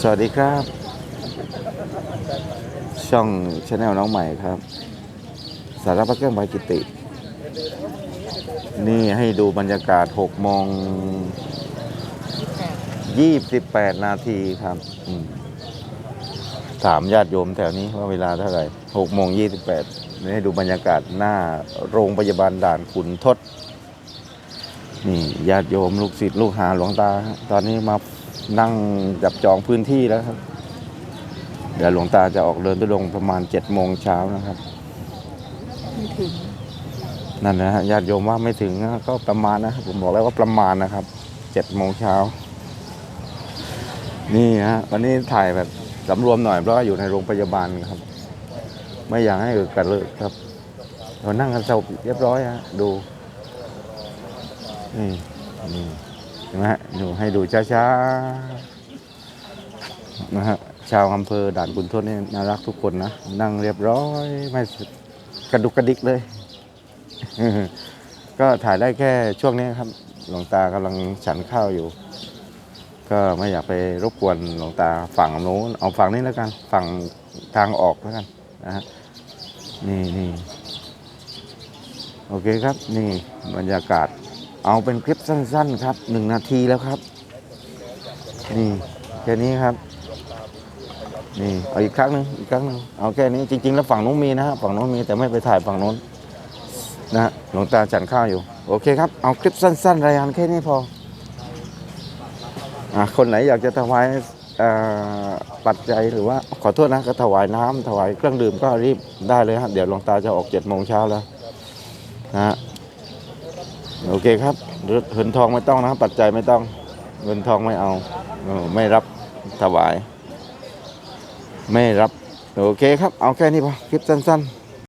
สวัสดีครับ ช่องชาแนลน้องใหม่ครับ สารพัดเครื่องใบกิติ นี่ให้ดูบรรยากาศ6โมง28 นาทีครับถามญาติโยมแถวนี้ว่าเวลาเท่าไหร่6โมง28นี่ให้ดูบรรยากาศหน้าโรงพยาบาลด่านขุนทดนี่ญาติโยมลูกศิษย์ลูกหาหลวงตา ตอนนี้มา นั่งจับจองพื้นที่แล้วครับ เดี๋ยวหลวงตาจะออกเดินทุดงประมาณ7จ็ดโมงเช้านะครับไม่ถึงนั่นนะฮะญาติโยมว่าไม่ถึงนะก็ประมาณนะผมบอกแล้วว่าประมาณนะครับเจ็ดโมงเช้า นี่ฮะวันนี้ถ่ายแบบสำรวมหน่อยเพราะว่าอยู่ในโรงพยาบาลครับ ไม่อยากให้เกิดกันเลยครับเรานั่งกันสงบเรียบร้อยฮะดูนี่นี่ เห็นไหมฮะดูให้ดูช้าๆนะฮะชาวอำเภอด่านขุนทดนี่น่ารักทุกคนนะนั่งเรียบร้อยไม่กระดุกกระดิกเลย ก็ถ่ายได้แค่ช่วงนี้ครับ หลวงตากำลังฉันข้าวอยู่ ก็ไม่อยากไปรบกวนหลวงตาฝั่งโน้นเอาฝั่งนี้แล้วกันฝั่งทางออกแล้วกันนะฮะนี่นี่โอเคครับ นี่บรรยากาศ เอาเป็นคลิปสั้น ๆ ครับหนึ่งนาทีแล้วครับ นี่แค่นี้ครับ นี่เอาอีกครั้งหนึ่งอีกครั้งหนึ่งเอาแค่นี้จริง ๆ แล้วฝั่งโน้นมีนะฮะฝั่งโน้นมีแต่ไม่ไปถ่ายฝั่งโน้นนะฮะหลวงตาฉันข้าวอยู่ โอเคครับ เอาคลิปสั้น ๆ รายงานแค่นี้พออะคนไหนอยากจะถวายอ่อปัจจัยหรือว่าขอโทษนะก็ถวายน้ำถวายเครื่องดื่มก็รีบได้เลยฮะเดี๋ยวหลวงตาจะออกเจ็ดโมงเช้าแล้วนะฮะ โอเคครับเงินทองไม่ต้องนะปัจจัยไม่ต้องเงินทองไม่เอาไม่รับถวาย ไม่รับ โอเคครับ เอาแค่นี้พอคลิปสั้น ๆ